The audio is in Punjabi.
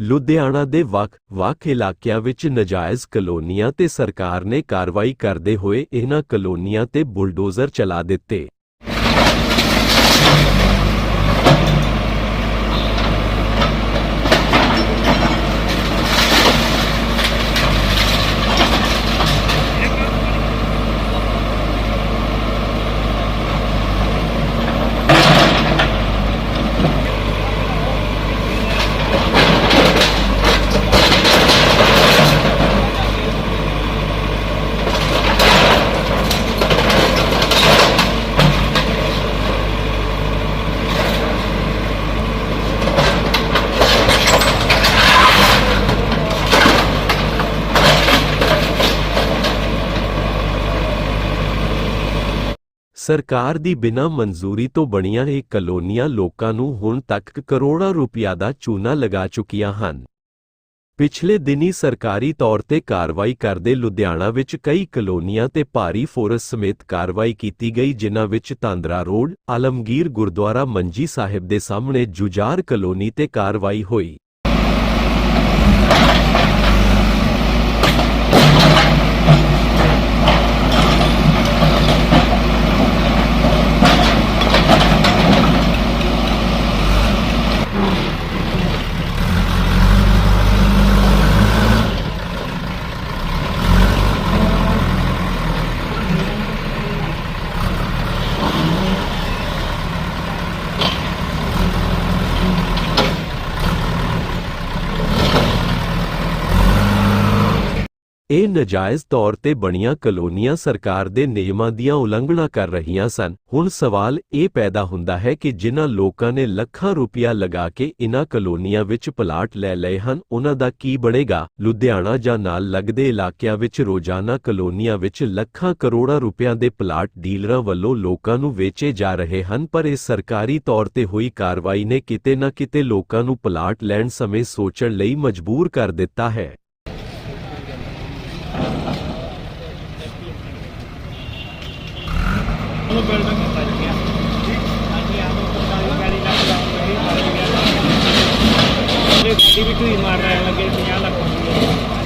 ਲੁਧਿਆਣਾ ਦੇ ਵੱਖ-ਵੱਖ ਇਲਾਕਿਆਂ ਵਿੱਚ ਨਜਾਇਜ਼ ਕਲੋਨੀਆਂ ਤੇ ਸਰਕਾਰ ਨੇ ਕਾਰਵਾਈ ਕਰਦੇ ਹੋਏ ਇਹਨਾਂ ਕਲੋਨੀਆਂ ਤੇ ਬੁਲਡੋਜ਼ਰ ਚਲਾ ਦਿੱਤੇ। ਸਰਕਾਰ ਦੀ ਬਿਨਾਂ ਮਨਜ਼ੂਰੀ ਤੋਂ ਬਣੀਆਂ ਇਹ ਕਲੋਨੀਆਂ ਲੋਕਾਂ ਨੂੰ ਹੁਣ ਤੱਕ ਕਰੋੜਾਂ ਰੁਪਇਆ ਦਾ ਚੂਨਾ ਲਗਾ ਚੁੱਕੀਆਂ ਹਨ। ਪਿਛਲੇ ਦਿਨੀ ਸਰਕਾਰੀ ਤੌਰ ਤੇ ਕਾਰਵਾਈ ਕਰਦੇ ਲੁਧਿਆਣਾ ਵਿੱਚ ਕਈ ਕਲੋਨੀਆਂ ਤੇ ਭਾਰੀ ਫੋਰਸ ਸਮੇਤ ਕਾਰਵਾਈ ਕੀਤੀ ਗਈ, ਜਿਨ੍ਹਾਂ ਵਿੱਚ ਤਾਂਦਰਾ ਰੋਡ, ਆਲਮਗੀਰ ਗੁਰਦੁਆਰਾ ਮੰਜੀ ਸਾਹਿਬ ਦੇ ਸਾਹਮਣੇ ਜੁਜਾਰ ਕਲੋਨੀ ਤੇ ਕਾਰਵਾਈ ਹੋਈ। ਇਹ ਨਜਾਇਜ਼ ਤੌਰ ਤੇ ਬਣੀਆਂ ਕਲੋਨੀਆਂ ਸਰਕਾਰ ਦੇ ਨਿਯਮਾਂ ਦੀਆਂ ਉਲੰਘਣਾ ਕਰ ਰਹੀਆਂ ਸਨ। ਹੁਣ ਸਵਾਲ ਇਹ ਪੈਦਾ ਹੁੰਦਾ ਹੈ ਕਿ ਜਿਨ੍ਹਾਂ ਲੋਕਾਂ ਨੇ ਲੱਖਾਂ ਰੁਪਇਆ ਲਗਾ ਕੇ ਇਨ੍ਹਾਂ ਕਲੋਨੀਆਂ ਵਿੱਚ ਪਲਾਟ ਲੈ ਲਏ ਹਨ ਉਹਨਾਂ ਦਾ ਕੀ ਬਣੇਗਾ? ਲੁਧਿਆਣਾ ਜਾਂ ਨਾਲ ਲੱਗਦੇ ਇਲਾਕਿਆਂ ਵਿੱਚ ਰੋਜ਼ਾਨਾ ਕਲੋਨੀਆਂ ਵਿੱਚ ਲੱਖਾਂ ਕਰੋੜਾਂ ਰੁਪਇਆਂ ਦੇ ਪਲਾਟ ਡੀਲਰਾਂ ਵੱਲੋਂ ਲੋਕਾਂ ਨੂੰ ਵੇਚੇ ਜਾ ਰਹੇ ਹਨ, ਪਰ ਇਹ ਸਰਕਾਰੀ ਤੌਰ ਤੇ ਹੋਈ ਕਾਰਵਾਈ ਨੇ ਕਿਤੇ ਨਾ ਕਿਤੇ ਲੋਕਾਂ ਨੂੰ ਪਲਾਟ ਲੈਣ ਸਮੇਂ ਸੋਚਣ ਲਈ ਮਜਬੂਰ ਕਰ ਦਿੱਤਾ ਹੈ। ਉਹ ਬਿਲਡਿੰਗ ਬਚ ਗਿਆ। ਹਾਂਜੀ ਆਪ ਸਰਕਾਰੀ ਗਾੜੀ ਲੱਗ ਜਾਊਗੀ ਇਹ ਗੱਡੀ ਵੀ ਢੂਈ ਮਾਰ ਰਹੇ ਲੱਗੇ 50 ਲੱਖ ਰੁਪਏ।